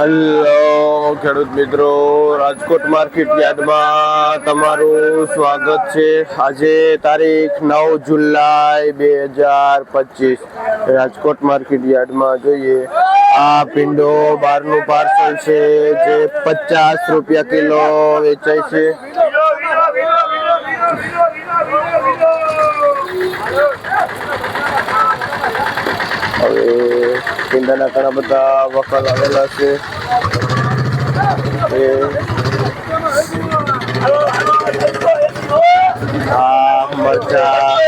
Hello ખેડૂત મિત્રો. Rajkot market યાર્ડમાં તમારું સ્વાગત છે. આજે તારીખ નવ જુલાઈ બે હજાર પચીસ. રાજકોટ માર્કેટ યાર્ડમાં જોઈએ. આ પિંડો બારનું પાર્સલ છે જે પચાસ રૂપિયા કિલો વેચાય છે. હવે ભીંડાના ઘણા બધા વકલ આવેલા છે આ મરચા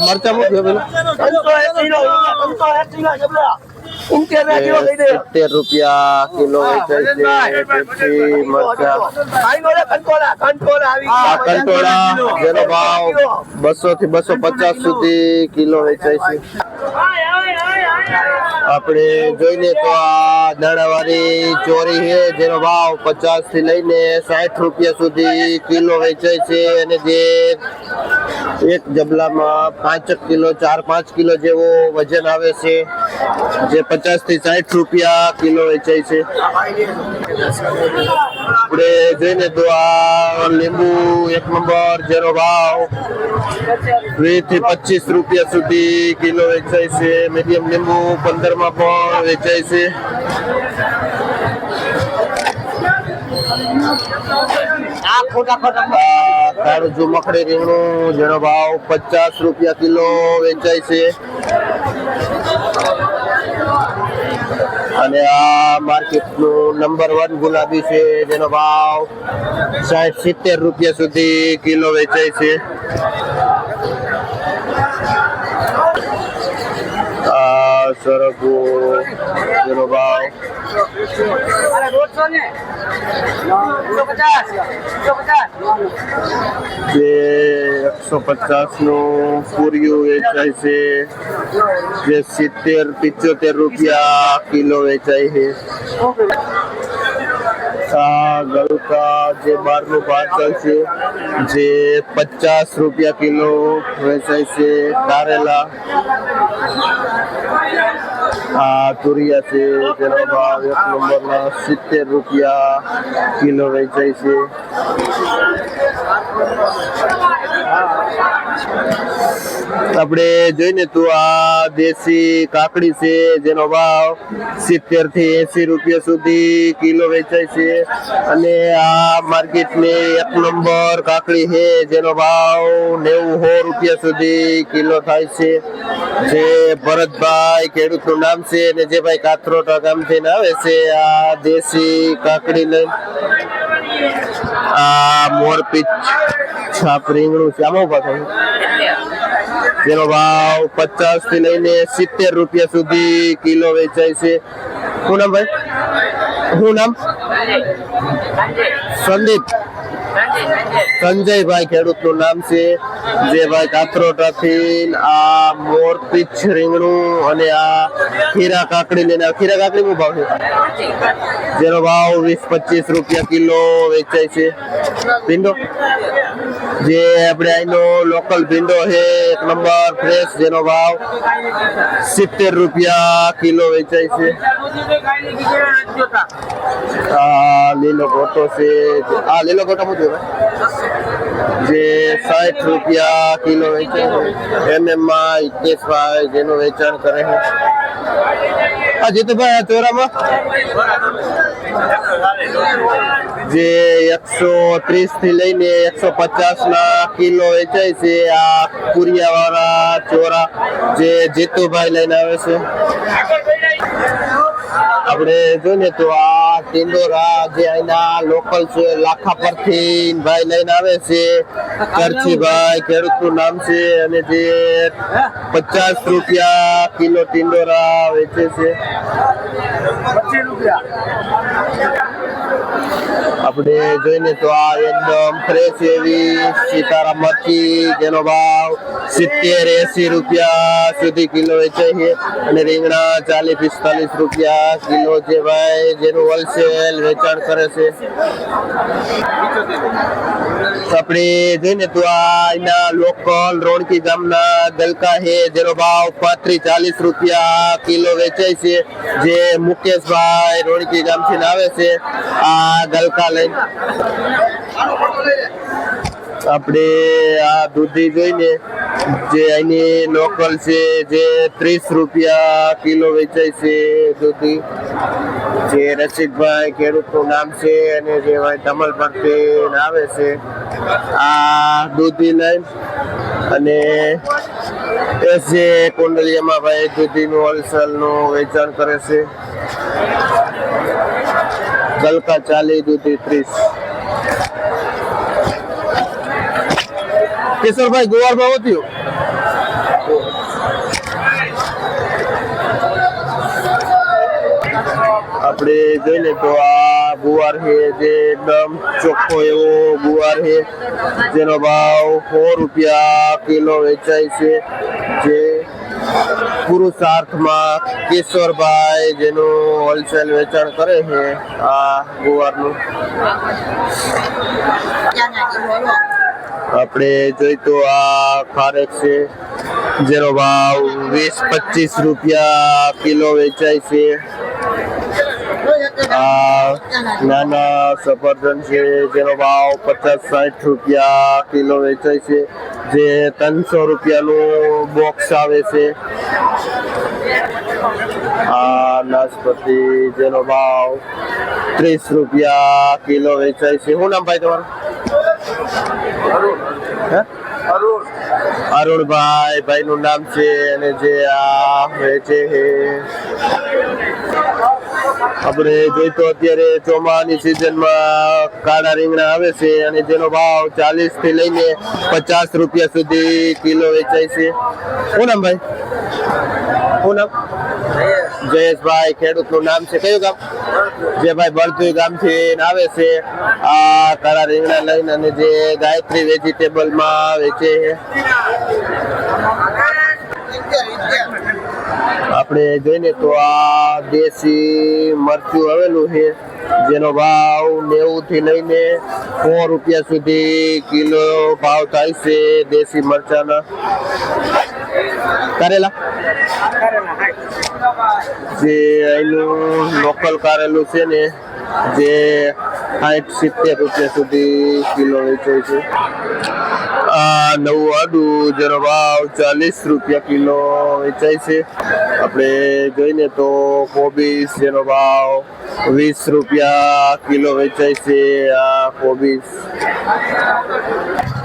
મરચા મૂક્યો સિત્તેર રૂપિયા કિલો વેચાય છે પેપ્સી મરચા. કંટોળા જેનો ભાવ બસો થી બસો પચાસ સુધી કિલો વેચાય છે. આપણે જોઈને તો આ દાણાવાળી ચોરી છે, જેનો ભાવ પચાસથી લઈને સાઠ રૂપિયા સુધી કિલો વેચાય છે અને જે એક જબલામાં પાંચ કિલો, ચાર, પાંચ કિલો જેવો વજન આવે છે, જે પચાસથી સાઠ રૂપિયા કિલો વેચાય છે. આપણે જોઈને તો આ લીંબુ એક નંબર જેનો ભાવ વીસથી પચીસ રૂપિયા સુધી કિલો વેચાય છે. મીડિયમ લીંબુ પંદરમાં પણ વેચાય છે. આ કાળું મકડી રીંગણું જેનો ભાવ પચાસ રૂપિયા કિલો વેચાય છે. અને આ માર્કેટનું નંબર વન ગુલાબી છે, જેનો ભાવ સાઠ સિત્તેર રૂપિયા સુધી કિલો વેચાય છે. આ સરગવો જેનો ભાવ જે એકસો પચાસનું પૂર્યું વેચાય છે. જે સિત્તેર પિચોતેર રૂપિયા કિલો વેચાય છે. આ ગળકા જે બારનું પાર્સલ છે, જે પચાસ રૂપિયા કિલો વેચાય છે, કારેલા. આ તુરિયા છે તેનો ભાવ એક નંબરના સિત્તેર રૂપિયા કિલો વેચાય છે. આપણે જોઈને તો આ દેશી કાકડી છે, જેનો ભાવ સિત્તેરથી એસી રૂપિયા સુધી કિલો વેચાય છે. અને આ માર્કેટની એક નંબર કાકડી છે, જેનો ભાવ નેવું સો રૂપિયા સુધી કિલો થાય છે. જે ભરતભાઈ ખેડૂતનું નામ છે અને જે ભાઈ કાથરોટા ગામથી આવે છે, આ દેશી કાકડી લઈને આ મોરપીચ છાપ રીંગણું છે. આમાં ઊભા થયું જેનો ભાવ પચાસથી લઈને સિત્તેર રૂપિયા સુધી કિલો વેચાય છે. શું નામ ભાઈ? શું નામ? સંદીપ. સંજયભાઈ ખેડૂતનું નામ છે. જે ભાઈ કાથરોટાથી આ મોરપીચ રીંગણું અને આ ખીરા કાકડી આ ખીરા કાકડી નું ભાવ છે? જેનો ભાવ વીસ પચીસ રૂપિયા કિલો વેચાય છે. ભીંડો? જે આપણે અહીંનો લોકલ ભીંડો છે, એક નંબર ફ્રેશ જેનો ભાવ સિત્તેર રૂપિયા કિલો વેચાય છે. આ લીલો ગોટો છે, આ લીલો ગોટો શું થયું જે સાઠ રૂપિયા કિલો વેચાય છે. એમ માં હિતેશભાઈ જેનું વેચાણ કરે છે. આ જીતુભાઈ ચોરામાં? જે એકસો ત્રીસથી લઈને એકસો પચાસ ના કિલો વેચાય છે, આ કુરિયા વાળા ચોરા જે જીતુભાઈ લઈને આવે છે. આપણે જોઈએ તો આ ટિંડોરા જે અહીંના લોકલ છે, લાખા પરથી ભાઈ લઈને આવે છે. કરછીભાઈ ખેડૂતનું નામ છે અને જે પચાસ રૂપિયા કિલો ટિંડોરા વેચે છે. આપણે જોઈને તો આ એકદમ ફ્રેશ એવી સીતારામ મરચી જેનો ભાવ સિત્તેર એસી રૂપિયા સુધી કિલો વેચાય છે અને રીંગણા ચાલીસ પિસ્તાલીસ રૂપિયા કિલો છે ભાઈ જેનું હોલસેલ વેચાણ કરે છે. આપણે જોઈને તો આ એના લોકલ રોણકી ગામના ગલકા છે જેનો ભાવ પાંત્રીસ ચાલીસ રૂપિયા કિલો વેચાય છે, જે મુકેશભાઈ રોણકી ગામથી આવે છે આ ગલકા લઈને. આપણે આ દૂધી જોઈને જે અહીંની લોકલ છે, જે ત્રીસ રૂપિયા કિલો વેચાય છે દૂધી. જે રસિકભાઈ ખેડૂતનું નામ છે અને જે ભાઈ ધમલ પરથી આવે છે. આ દૂધી લઈ અને એ છે કુંડલિયામાં ભાઈ દૂધીનું હોલસેલનું વેચાણ કરે છે. ગલકા ચાલી દૂધી ત્રીસ. કેશરભાઈ ગોવાર ભાવ થયો આપણે જોઈને તો આ ગુવાર છે જે એકદમ ચોખ્ખો એવો ગુવાર છે. જેનો ભાવ સો રૂપિયા કિલો વેચાય છે. જે પુરુષાર્થમાં કેશોરભાઈ જેનું હોલસેલ વેચાણ કરે છે આ ગુવારનું. આપણે જોઈ તો આ ખારેક છે, જેનો ભાવ વીસ પચીસ રૂપિયા કિલો વેચાય છે. આ નાના સફરજન છે, જેનો ભાવ પચાસ સાઠ રૂપિયા કિલો વેચાય છે, જે ત્રણસો રૂપિયાનું બોક્સ આવે છે. આ નાશપતિ જેનો ભાવ ત્રીસ રૂપિયા કિલો વેચાય છે. શું નામ ભાઈ તમારું? અરુણભાઈ ભાઈ નું નામ છે અને જે આ વેચે છે આપણે જોઈ તો અત્યારે ચોમાની સિઝનમાં કાળા રીંગણા આવે છે અને જેનો ભાવ ચાલીસથી લઈને પચાસ રૂપિયા સુધી કિલો વેચાય છે. શું પૂનમ ભાઈ? શું નામ? જયેશભાઈ ખેડૂતનું નામ છે. કયું ગામ? જે ભાઈ બળતુઈ ગામથી આવે છે. આ કાળા રીંગણા લઈને અને જે ગાયત્રી વેજીટેબલમાં વેચે છે. આપણે જોઈને તો આ દેશી મરચું આવેલું છે. જેનો ભાવ નેવું થી લઈને સો રૂપિયા સુધી કિલો ભાવ થાય છે દેશી મરચાના. કારેલા જે અહીંનું લોકલ કારેલું છે ને, જે સાઠ, સિત્તેર રૂપિયા સુધી કિલો વેચાય છે. આ નવું આડું જેનો ભાવ ચાલીસ રૂપિયા કિલો વેચાય છે. આપણે જોઈને તો કોબીસ જેનો ભાવ વીસ રૂપિયા કિલો વેચાય છે આ કોબીસ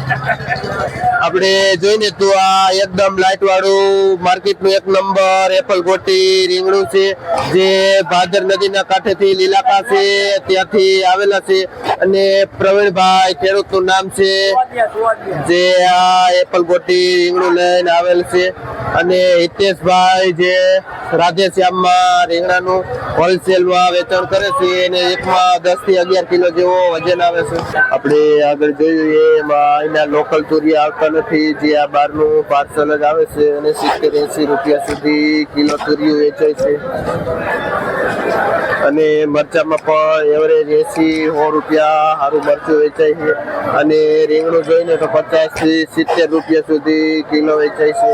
આપણે જોઈને તો આ એકદમ લાઇટ વાળું માર્કેટનું એક નંબર, એપલ ગોટી, રીંગણું છે, જે ભાદર નદીના કાંઠેથી લીલાકા છે, ત્યાંથી આવેલા છે. અને પ્રવીણભાઈ ખેડૂતનું નામ છે, જે આ એપલ ગોટી, રીંગણું લઈને આવેલ છે. અને હિતેશભાઈ જે રાધેશ્યામમાં રીંગણાનું હોલસેલમાં વેચાણ કરે છે અને એકમાં દસથી અગિયાર કિલો જેવો વજન આવે છે. આપણે આગળ જોઈએ, એમાં અહીંયા લોકલ તુરિયા આવતા નથી, જે આ બહારનું પાર્સલ જ આવે છે અને સિત્તેર એંસી રૂપિયા સુધી કિલો તુરિયું વેચાય છે. અને મરચામાં પણ એવરેજ એસી, સો રૂપિયા સારું મરચું વેચાય છે. અને રીંગણું જોઈને તો પચાસથી સિત્તેર રૂપિયા સુધી કિલો વેચાય છે.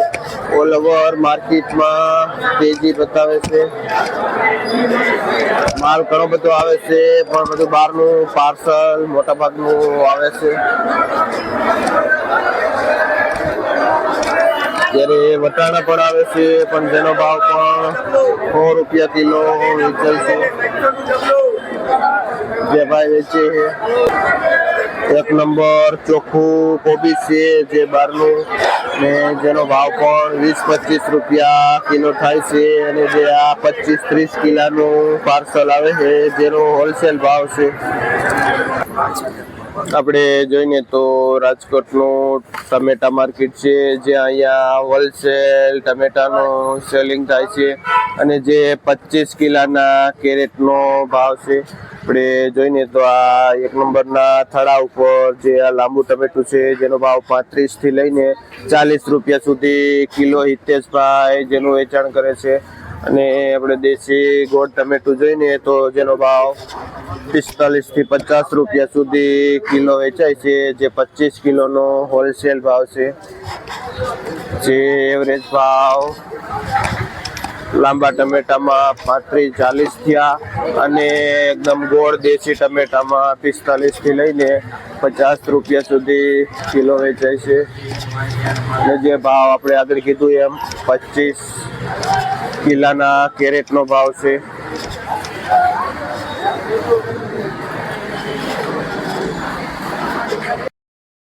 ઓલ ઓવર માર્કેટમાં તેજી બતાવે છે. માલ ઘણો બધો આવે છે, પણ બધું બહારનું પાર્સલ મોટા ભાગનું આવે છે. જ્યારે વટાણા પણ આવે છે, પણ જેનો ભાવ પણ સો રૂપિયા કિલો વેચાય છે. જે ભાઈ વેચે એક નંબર ચોખ્ખું કોબી છે જે બહારનું. ને જેનો ભાવ પણ વીસ પચીસ રૂપિયા કિલો થાય છે. અને જે આ પચીસ ત્રીસ કિલાનું પાર્સલ આવે છે, જેનો હોલસેલ ભાવ છે. આપણે જોઈને તો રાજકોટનું ટમેટા માર્કેટ છે જ્યાં અહીંયા હોલસેલ ટમેટાનું સેલિંગ થાય છે અને જે પચીસ કિલાના કેરેટનો ભાવ છે. આપણે જોઈને તો આ એક નંબરના થડા ઉપર જે આ લાંબુ ટમેટું છે, જેનો ભાવ પાંત્રીસથી લઈને ચાલીસ રૂપિયા સુધી કિલો હિતેશભાઈ જેનું વેચાણ કરે છે. અને આપણે દેશી ગોળ ટમેટું જોઈને તો જેનો ભાવ પિસ્તાલીસથી પચાસ રૂપિયા સુધી કિલો વેચાય છે, જે પચીસ કિલોનો હોલસેલ ભાવ છે. જે એવરેજ ભાવ લાંબા ટમેટામાં પાંત્રીસ ચાલીસ થયા અને એકદમ ગોળ દેશી ટમેટામાં પિસ્તાલીસથી લઈને પચાસ રૂપિયા સુધી કિલો વેચાય છે. અને જે ભાવ આપણે આગળ કીધું એમ, પચીસ કિલાના કેરેટનો ભાવ છે.